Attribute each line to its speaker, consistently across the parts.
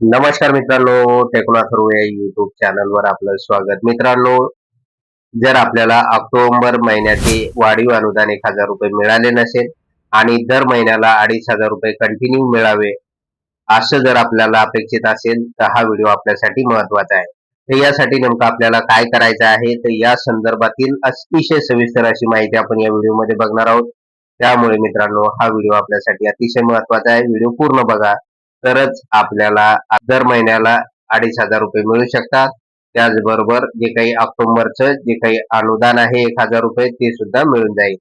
Speaker 1: नमस्कार मित्रांनो techno through या युट्यूब चॅनलवर आपलं स्वागत. मित्रांनो जर आपल्याला ऑक्टोबर महिन्याचे वाढीव अनुदान एक हजार रुपये मिळाले नसेल आणि दर महिन्याला अडीच हजार रुपये कंटिन्यू मिळावे असं जर आपल्याला अपेक्षित असेल तर हा व्हिडिओ आपल्यासाठी महत्त्वाचा आहे. तर यासाठी नेमकं आपल्याला काय करायचं आहे? तर या संदर्भातील अतिशय सविस्तर अशी माहिती आपण या व्हिडिओमध्ये बघणार आहोत. त्यामुळे मित्रांनो हा व्हिडिओ आपल्यासाठी अतिशय महत्त्वाचा आहे. व्हिडिओ पूर्ण बघा. तरच आपल्याला दर महिन्याला अडीच हजार रुपये मिळू शकतात. त्याचबरोबर जे काही ऑक्टोबरचं जे काही अनुदान आहे एक हजार रुपये ते सुद्धा मिळून जाईल.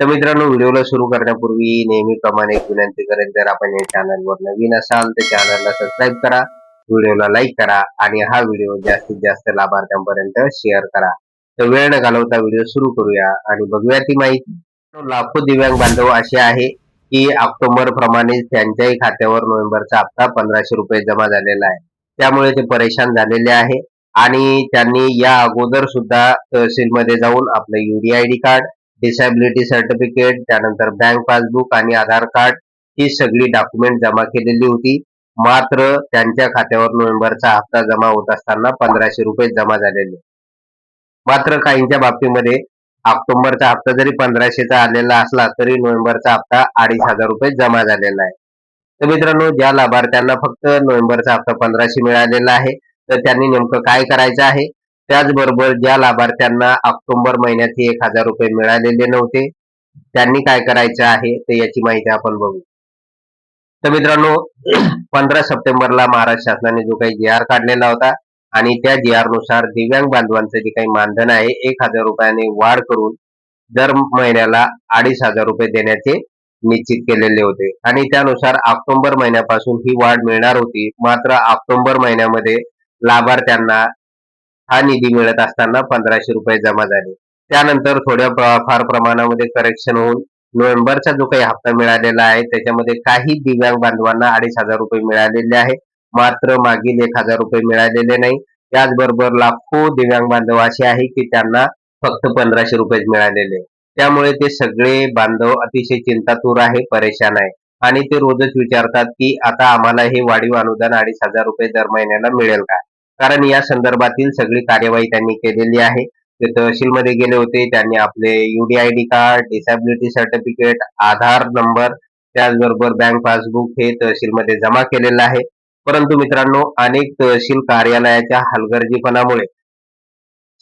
Speaker 1: तर मित्रांनो व्हिडिओला सुरू करण्यापूर्वी नेहमीप्रमाणे एक विनंती करेन जर आपण या चॅनलवर नवीन असाल तर चॅनलला सबस्क्राईब करा व्हिडिओला लाईक करा आणि हा व्हिडिओ जास्तीत जास्त लाभार्थ्यांपर्यंत शेअर करा. तर वेळ न घालवता व्हिडिओ सुरू करूया आणि बघूया ती माहिती. लाखो दिव्यांग बांधव असे आहे की ऑक्टोबर प्रमाणे त्यांच्याही खात्यावर नोव्हेंबरचा हप्ता पंधराशे रुपये जमा झालेला आहे. त्यामुळे ते परेशान झालेले आहे आणि त्यांनी या अगोदर सुद्धा तहसीलमध्ये जाऊन आपलं युडीआयडी कार्ड डिसॅबिलिटी सर्टिफिकेट त्यानंतर बँक पासबुक आणि आधार कार्ड ही सगळी डॉक्युमेंट जमा केलेली होती. मात्र त्यांच्या खात्यावर नोव्हेंबरचा हप्ता जमा होत असताना पंधराशे रुपये जमा झालेले. मात्र काहींच्या बाबतीमध्ये ऑक्टोबरचा हप्ता जरी पंधराशेचा आलेला असला तरी नोव्हेंबरचा हप्ता अडीच हजार रुपये जमा झालेला आहे. तर मित्रांनो ज्या लाभार्थ्यांना फक्त नोव्हेंबरचा हप्ता पंधराशे मिळालेला आहे तर त्यांनी नेमकं काय करायचं आहे? त्याचबरोबर ज्या लाभार्थ्यांना ऑक्टोबर महिन्यात एक हजार रुपये मिळालेले नव्हते त्यांनी काय करायचं आहे? तर याची माहिती आपण बघू. तर मित्रांनो पंधरा सप्टेंबरला महाराष्ट्र शासनाने जो काही जी आर काढलेला होता आणि त्या जी आरनुसार दिव्यांग बांधवांचं जे काही मानधन आहे एक हजार रुपयाने वाढ करून दर महिन्याला अडीच हजार रुपये देण्याचे निश्चित केलेले होते. आणि त्यानुसार ऑक्टोबर महिन्यापासून ही वाढ मिळणार होती. मात्र ऑक्टोबर महिन्यामध्ये लाभार्थ्यांना हा निधी मिळत असताना पंधराशे रुपये जमा झाले. त्यानंतर थोड्या फार प्रमाणामध्ये करेक्शन होऊन नोव्हेंबरचा जो काही हप्ता मिळालेला आहे त्याच्यामध्ये काही दिव्यांग बांधवांना अडीच हजार रुपये मिळालेले आहे मात्र मागील एक हजार रुपये मिळालेले नाही. त्याचबरोबर लाखो दिव्यांग बांधव असे आहे की त्यांना फक्त पंधराशे रुपये मिळालेले. त्यामुळे ते सगळे बांधव अतिशय चिंतातूर आहे परेशान आहे. आणि ते रोजच विचारतात की आता आम्हाला हे वाढीव अनुदान अडीच हजार रुपये दर महिन्याला मिळेल का? कारण या संदर्भातील सगळी कार्यवाही त्यांनी केलेली आहे. ते तहसीलमध्ये गेले होते. त्यांनी आपले UDID card disability certificate Aadhaar number त्याचबरोबर बँक पासबुक हे तहसीलमध्ये जमा केलेलं आहे. परंतु मित्रांनो अनेक तहसील कार्यालयाच्या हलगर्जीपणामुळे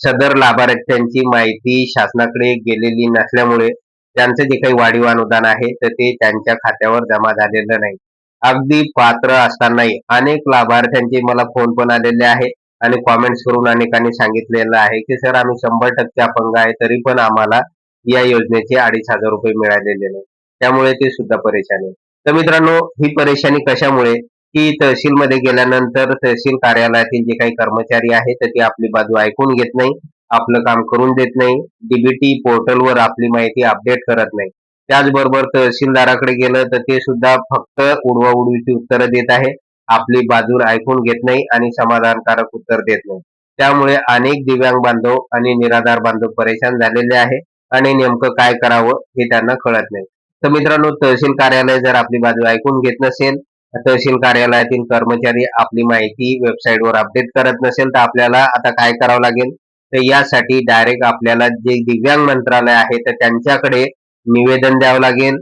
Speaker 1: सदर लाभार्थ्यांची माहिती शासनाकडे गेलेली नसल्यामुळे त्यांचे जे काही वाढीव अनुदान आहे तर ते त्यांच्या खात्यावर जमा झालेलं नाही. अगदी पात्र असतानाही अनेक लाभार्थ्यांचे मला फोन पण आलेले आहे आणि कॉमेंट्स करून अनेकांनी सांगितलेलं आहे की सर आम्ही शंभर टक्के अपंग आहे तरी पण आम्हाला या योजनेचे अडीच हजार रुपये मिळालेले नाही. त्यामुळे ते सुद्धा परेशानी तर मित्रांनो ही परेशानी कशामुळे की तहसीलमध्ये गेल्यानंतर तहसील कार्यालयातील जे काही कर्मचारी आहेत तर ते आपली बाजू ऐकून घेत नाही आपलं काम करून देत नाही डीबीटी पोर्टलवर आपली माहिती अपडेट करत नाही. त्याचबरोबर तहसीलदाराकडे गेलं तर ते सुद्धा फक्त उडवा उडवीची उत्तरं देत आहे आपली बाजू ऐकून घेत नाही आणि समाधानकारक उत्तर देत नाही. त्यामुळे अनेक दिव्यांग बांधव आणि निराधार बांधव परेशान झालेले आहे आणि नेमकं काय करावं हे त्यांना कळत नाही. तर मित्रांनो तहसील कार्यालय जर आपली बाजू ऐकून घेत नसेल तहसील कार्यालयातील कर्मचारी आपली माहिती वेबसाईटवर अपडेट करत नसेल तर आपल्याला आता काय करावं लागेल? तर यासाठी डायरेक्ट आपल्याला जे दिव्यांग मंत्रालय आहे तर त्यांच्याकडे निवेदन द्यावं लागेल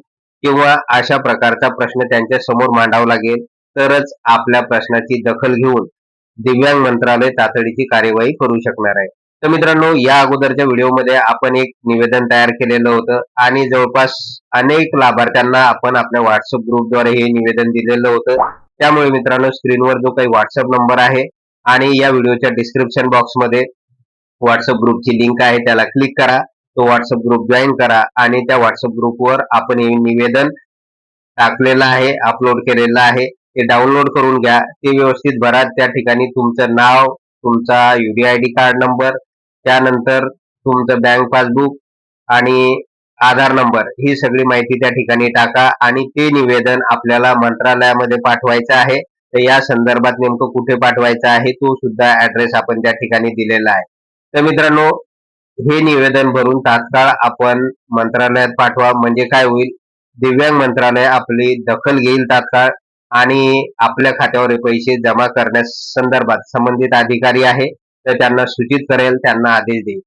Speaker 1: किंवा अशा प्रकारचा प्रश्न त्यांच्यासमोर मांडावा लागेल. तरच आपल्या प्रश्नाची दखल घेऊन दिव्यांग मंत्रालय तातडीची कार्यवाही करू शकणार आहे. तर मित्रांनो या अगोदरच्या व्हिडिओमध्ये आपण एक निवेदन तयार केलेलं होतं आणि जवळपास अनेक लाभार्थ्यांना आपण आपल्या व्हॉट्सअप ग्रुपद्वारे हे निवेदन दिलेलं होतं. त्यामुळे मित्रांनो स्क्रीनवर जो काही व्हॉट्सअप नंबर आहे आणि या व्हिडिओच्या डिस्क्रिप्शन बॉक्समध्ये व्हॉट्सअप ग्रुपची लिंक आहे त्याला क्लिक करा. तो व्हॉट्सअप ग्रुप जॉईन करा आणि त्या व्हॉट्सअप ग्रुपवर आपण हे निवेदन टाकलेलं आहे अपलोड केलेलं आहे. ते डाउनलोड करून घ्या. ते व्यवस्थित भरा. त्या ठिकाणी तुमचं नाव तुमचा युडीआयडी कार्ड नंबर त्यानंतर तुमचं बँक पासबुक आणि आधार नंबर ही सगळी माहिती त्या ठिकाणी टाका आणि ते निवेदन आपल्याला मंत्रालयामध्ये पाठवायचं आहे. तर या संदर्भात नेमकं कुठे पाठवायचं आहे तो सुद्धा ऍड्रेस आपण त्या ठिकाणी दिलेला आहे. तर मित्रांनो हे निवेदन भरून तात्काळ आपण मंत्रालयात पाठवा. म्हणजे काय होईल? दिव्यांग मंत्रालय आपली दखल घेईल तात्काळ आणि आपल्या खात्यावर पैसे जमा करण्यास संदर्भात संबंधित अधिकारी आहे. तर त्यांना सूचित करेल त्यांना आदेश देईल.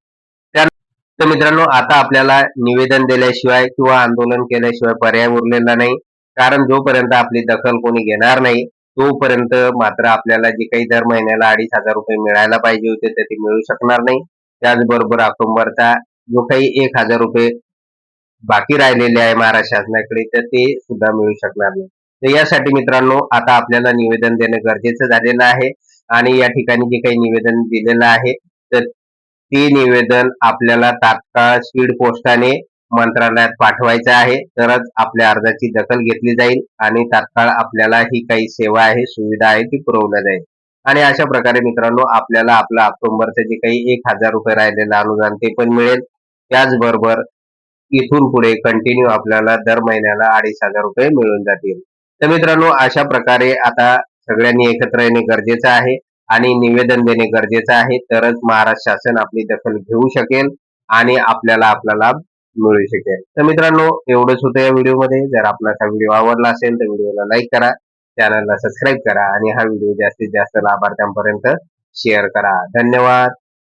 Speaker 1: तर मित्रांनो आता आपल्याला निवेदन दिल्याशिवाय किंवा आंदोलन केल्याशिवाय पर्याय उरलेला नाही. कारण जोपर्यंत आपली दखल कोणी घेणार नाही तोपर्यंत मात्र आपल्याला जे काही दर महिन्याला अडीच हजार रुपये मिळायला पाहिजे होते तर ते मिळू शकणार नाही. त्याचबरोबर ऑक्टोबरचा जो काही एक हजार रुपये बाकी राहिलेले आहे महाराष्ट्र शासनाकडे तर ते सुद्धा मिळू शकणार नाही. तर यासाठी मित्रांनो आता आपल्याला निवेदन देणं गरजेचं झालेलं आहे. आणि या ठिकाणी जे काही निवेदन दिलेलं आहे तर ते निवेदन आपल्याला तात्काळ स्पीड पोस्टाने मंत्रालयात पाठवायचं आहे. तरच आपल्या अर्जाची दखल घेतली जाईल आणि तात्काळ आपल्याला ही काही सेवा आहे सुविधा आहे ती पुरवल्या जाईल. आणि अशा प्रकारे मित्रांनो आपल्याला आपलं ऑक्टोबरचं जे काही एक हजार रुपये राहिलेलं अनुदान ते पण मिळेल. त्याचबरोबर इथून पुढे कंटिन्यू आपल्याला दर महिन्याला अडीच हजार रुपये मिळून जातील. तर मित्रांनो अशा प्रकारे आता सगळ्यांनी एकत्र येणे गरजेचं आहे आणि निवेदन देणे गरजेचं आहे. तरच महाराष्ट्र शासन आपली दखल घेऊ शकेल आणि आपल्याला आपला लाभ मिळू शकेल. तर मित्रांनो एवढंच होतं या व्हिडिओमध्ये. जर आपला हा व्हिडिओ आवडला असेल तर व्हिडिओला लाईक करा. चॅनलला सबस्क्राईब करा आणि हा व्हिडिओ जास्तीत जास्त लाभार्थ्यांपर्यंत शेअर करा. धन्यवाद.